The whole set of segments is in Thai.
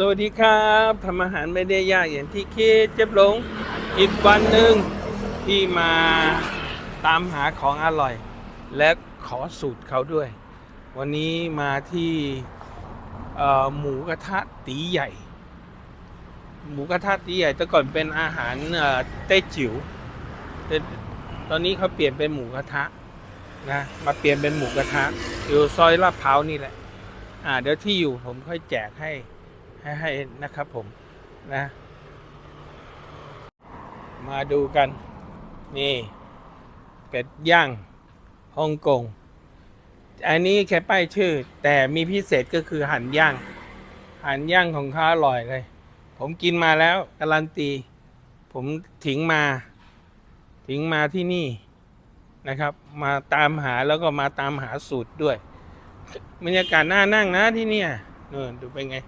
สวัสดีครับทำอาหารไม่ได้ยากอย่างที่คิดเจ็บหลง อีกวันหนึ่งที่มาตามหาของอร่อย และขอสูตรเขาด้วย วันนี้มาที่หมูกระทะตีใหญ่ หมูกระทะตีใหญ่แต่ก่อนเป็นอาหารเอ่อเต้จิ๋วแต่ตอนนี้เขาเปลี่ยนเป็นหมูกระทะนะมาเปลี่ยนเป็นหมูกระทะอยู่ซอยลาดพร้าวนี่แหละอ่าเดี๋ยวที่อยู่ผมค่อยแจกให้ ให้ให้นะครับผมนะ มาดูกัน นี่ เป็ดย่างฮ่องกง อันนี้แค่ป้ายชื่อ แต่มีพิเศษก็คือหั่นย่าง หั่นย่างของเขาอร่อยเลย ผมกินมาแล้วการันตี ผมถิงมาถิงมาที่นี่นะครับ มาตามหาแล้วก็มาตามหาสูตรด้วยบรรยากาศน่านั่งนะที่เนี่ยนู่นดูเป็นไง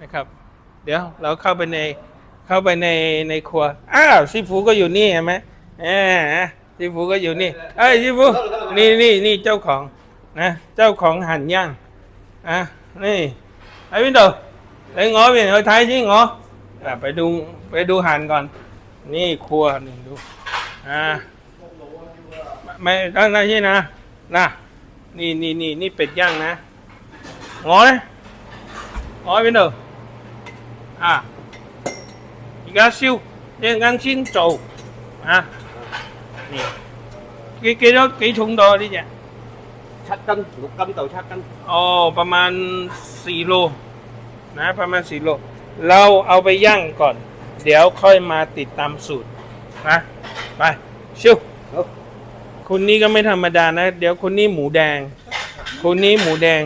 นะครับ เดี๋ยวเราเข้าไปในเข้าไปในในครัว อ้าวซีฟูก็อยู่นี่เห็นไหมเออซีฟูก็อยู่นี่เอ้ยซีฟูนี่นี่นี่เจ้าของนะเจ้าของหั่นย่างอะนี่ไอ้วินโดไอ้งอเป็นไอ้ไทยจริงงออะไปดูไปดูหั่นก่อน นี่ครัวหนี่งดูอ่าไม่ไม่ไม่ใช่นะนะนี่นี่นี่นี่เป็ดย่างนะงอเลยงอ bên đầu à而家烧一阵间先做啊นี่几几多几重度啊呢只 七斤六斤到七斤， อ๋อประมาณสี่โลนะประมาณสี่โล เราเอาไปย่างก่อน เดี๋ยวค่อยมาติดตามสูตรนะไปชิว 好， คุณนี่ก็ไม่ธรรมดานะ เดี๋ยวคุณนี่หมูแดง คุณนี่หมูแดง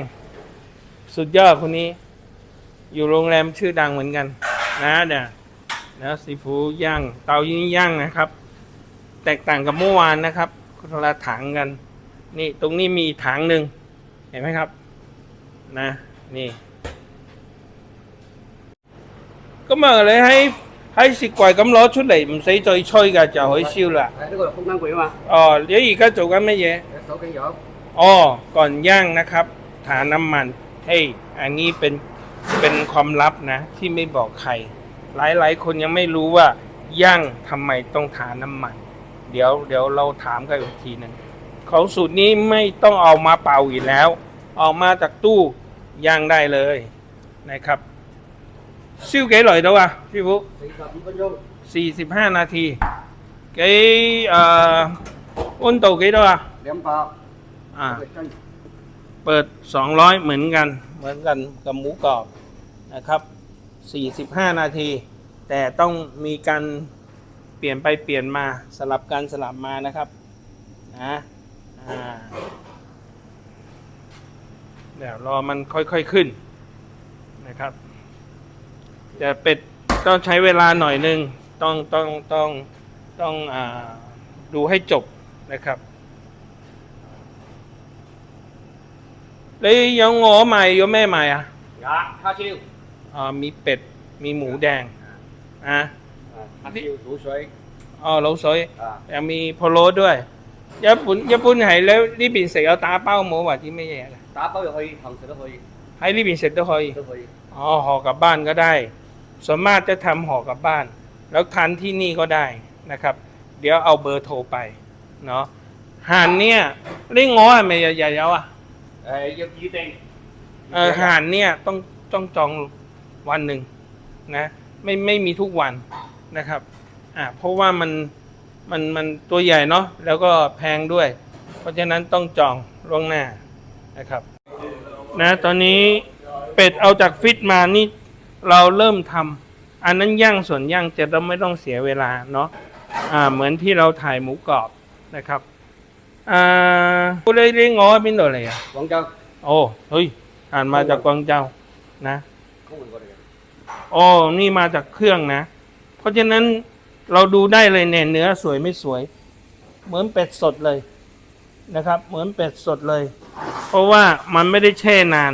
สุดยอดคนนี้ อยู่โรงแรมชื่อดังเหมือนกัน นะเนี่ยนะซีฟู้ดย่างเตายิ่งย่างนะครับ แตกต่างกับเมื่อวานนะครับคนละถังกัน นี่ตรงนี้มีถังหนึ่งเห็นไหมครับ นะ นี่ 咁啊，你喺喺雪柜咁攞出嚟，唔使再吹㗎，就可以烧啦。诶呢个系空间柜啊嘛，哦，你而家做紧乜嘢？手机有， อ๋อ ก่อนย่างนะครับทาน้ำมัน เฮ้ย อันนี้เป็น เป็นความลับนะ ที่ไม่บอกใคร หลายๆ คนยังไม่รู้ว่าย่างทำไมต้องทาน้ำมัน เดี๋ยวเดี๋ยวเราถามกันอีกทีหนึ่งของสูตรนี้ไม่ต้องเอามาเป่าอีกแล้ว ออกมาจากตู้ย่างได้เลยนะครับซิ่วเก๋หน่อยแล้วอะพี่บุ๊สี่สิบห้านาทีเก๋เอ่ออ้นโตเก๋แด้วอะเลี้ยมเปล่าอ่าเปิดสองร้อยเหมือนกัน เหมือนกันกับหมูกรอบ นะครับ 45 นาที แต่ต้องมีการเปลี่ยนไปเปลี่ยนมาสลับกันสลับมานะครับนะเดี๋ยวรอมันค่อยๆขึ้นนะครับจะเป็ดต้องใช้เวลาหน่อยนึงต้องต้องต้องต้องอดูให้จบนะครับแล้ยังงอใหม่ยมแม่ใหม่อะยาข้าชิว มีเป็ด มีหมูแดงอะ อันนี้ถูสวยอ๋อเราสวยอ่ายังมีโพโลด้วยญี่ปุ่นญี่ปุ่นไหแล้วรีบินเสร็จเอาตาเป้าหมูว่าที่ไม่แย่ละตาเป้าอยู่คอยทำเสร็จแล้วคอยให้รีบินเสร็จก็คอยแล้อยอ๋อห่อกลับบ้านก็ได้ส่มากจะทำห่อกลับบ้าน แล้วทานที่นี่ก็ได้นะครับ เดี๋ยวเอาเบอร์โทรไปเนาะห่านเนี่ยเรื่อง้อไม่ใหญ่ๆอะ เอ้ยยังยืดองเออห่านเนี่ยต้องต้องจอง วันหนึ่งนะไม่ไม่มีทุกวันนะครับอ่าเพราะว่ามันมันมันตัวใหญ่เนาะแล้วก็แพงด้วย เพราะฉะนั้นต้องจองล่วงหน้านะครับนะตอนนี้เป็ดเอาจากฟิตมานี่เราเริ่มทำอันนั้นย่างส่วนย่างจะต้องไม่ต้องเสียเวลาเนาะอ่าเหมือนที่เราถ่ายหมูกรอบนะครับอ่าผู้เลี้ยงง้อเป็นตัวอะไรอะ廣州，โอ้เฮ้ยอ่านมาจากกวางเจ้านะ ข้อมูลก็เลยอ๋อนี่มาจากเครื่องนะ เพราะฉะนั้นเราดูได้เลยเนี่ยเนื้อสวยไม่สวย เหมือนเป็ดสดเลยนะครับ เหมือนเป็ดสดเลย เพราะว่ามันไม่ได้แช่นาน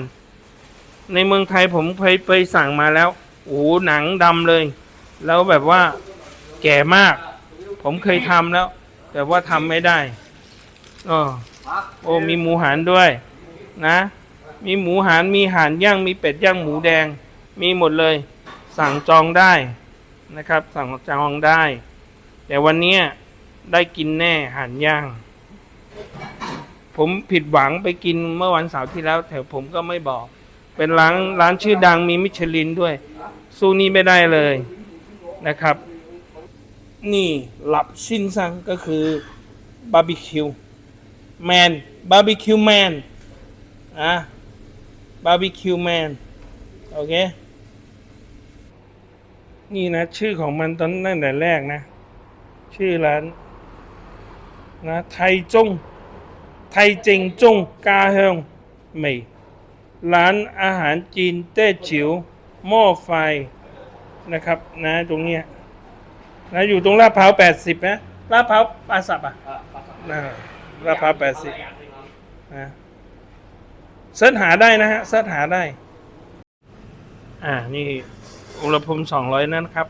ในเมืองไทยผมเคยไปสั่งมาแล้วโอ้หหนังดำเลย แล้วแบบว่าแก่มาก ผมเคยทำแล้ว แต่ว่าทำไม่ได้อ๋อโอ้มีหมูหันด้วย นะ มีหมูหันมีหันย่างมีเป็ดย่างหมูแดง มีหมดเลย สั่งจองได้นะครับ สั่งจองได้ แต่วันนี้ได้กินแน่หารย่าง ผมผิดหวังไปกินเมื่อวันเสาร์ที่แล้ว แต่ผมก็ไม่บอก เป็นร้านร้านชื่อดังมีมิชลินด้วย สู้นี้ไม่ได้เลยนะครับ นี่หลับชินซังก็คือบาร์บีคิวแมนบาร์บีคิวแมนอะบาร์บีคิวแมนโอเค นี่นะ ชื่อของมันตอนตั้งแต่แรกนะ ชื่อร้านนะไทยจง ไทยเจงจงกาเฮงหมี่ร้านอาหารจีนเต้จิ๋วหม้อไฟนะครับ นะ ตรงเนี้ยนะอยู่ตรงลาดพร้าวแปดสิบนะลาดพร้าวปาสับอะนะลาดพร้าวแปดสิบนะเสิร์ชหาได้นะฮะเสิร์ชหาได้ อ่านี่ อุณหภูมิสองร้อยนั่นครับ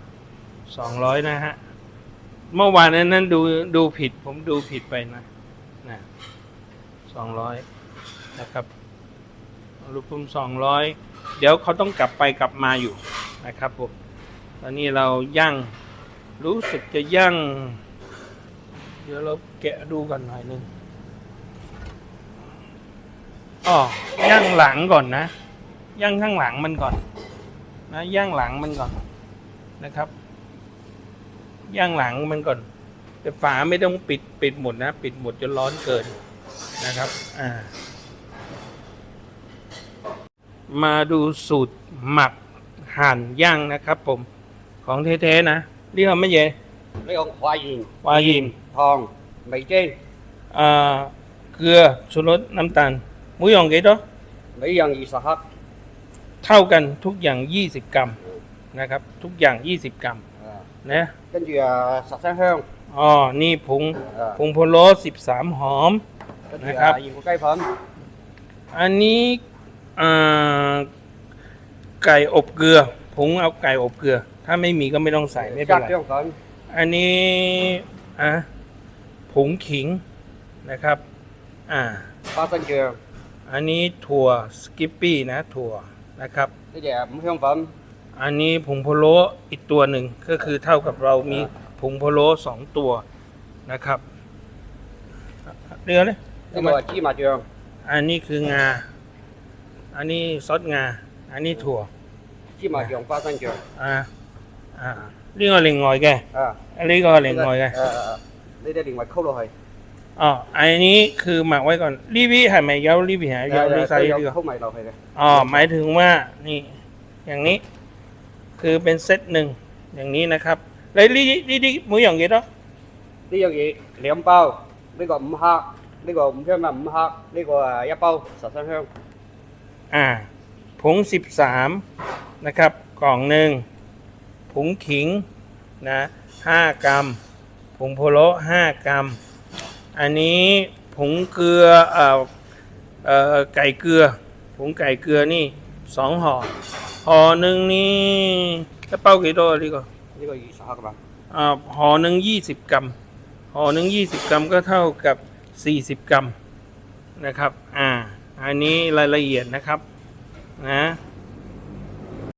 สองร้อยนะฮะ เมื่อวานนั้นนั้นดูดูผิด ผมดูผิดไปนะนะสองร้อยนะครับอุณหภูมิสองร้อยเดี๋ยวเขาต้องกลับไปกลับมาอยู่นะครับผมตอนนี้เราย่างรู้สึกจะย่างเดี๋ยวเราแกะดูกันหน่อยหนึงอ๋อย่างหลังก่อนนะย่างข้างหลังมันก่อนะย่างหลังมันก่อนนะครับ ย่างหลังมันก่อน แต่ฝาไม่ต้องปิดปิดหมดนะ ปิดหมดจนร้อนเกินนะครับ อ่า มาดูสูตรหมักหั่นย่างนะครับ ผม ของเท้ๆนะเรียกว่ไม่เย่เรียกว่าควายยิงควายยิงทองใบเจ้นอ่าเกลือชูรสน้ำตาลหมูยองกี่ตัวหมูยองอีสครับ เท่ากันทุกอย่าง 20 กรัมนะครับ ทุกอย่าง 20 กรัม 啊， นะ 跟住啊十香香， อ๋อนี่ผง 啊 ผงพะโล้13 หอม 跟住 นะครับ 啊盐焗鸡粉， อันนี้อ่าไก่อบเกลือ ผงเอาไก่อบเกลือ ถ้าไม่มีก็ไม่ต้องใส่ไม่เป็น 加 ไร 姜粉， อันนี้อ่ะผงขิงนะครับ อ่า 花生酱， อันนี้ถั่วสกิปปี้นะถั่ว นะครับ cái chè cũng không phẩm อันนี้ผงพโล้อีกตัวหนึ่งก็คือเท่ากับเรามีผงพโล้สองตัวนะครับเดี๋ยวนะ cái mà chi mà trường อันนี้คืองา อันนี้ซอสงา อันนี้ถั่ว chi mà trường pha sang trường อ่าอ่านี่ก็อล็งงอยแก à อันนี้ก็อล็งงอยแก Ờ, ờ, ờ. đây đây điện thoại khâu rồi อ๋ออันนี้คือหมักไว้ก่อน รีบหายไหมเย้อรีบหายย้อรีไซด์ดีกว่าเข้าใหม่เราไปเลยอ๋อหมายถึงว่านี่ อย่างนี้ คือเป็นเซตหนึ่งอย่างนี้นะครับแล้วรีรีรีหมูหย่างกี่ตัวรีอย่างนี้เหลี่ยมเป้านี่ก็มหักนี่ก็มเพียงนำมหักนี่ก็ยาเป้าสาสันเพียอ่าผงสิบสามนะครับ กล่องหนึ่งผงขิงนะห้ากรัมผงโพโลห้ากรัม อันนี้ผงเกลือเอ่อไก่เกลือ ผงไก่เกลือนี่สองห่อ ห่อหนึ่งนี่กระเป้ากี่ตัวดีกว่า นี่ก็ยี่สิบหกรัมอ่าห่อหนึ่งยี่สิบกรัม ห่อหนึ่งยี่สิบกรัมก็เท่ากับสี่สิบกรัมนะครับ อ่า อันนี้รายละเอียดนะครับ นะ